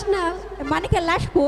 লাশ না মানিকের লাশ কো?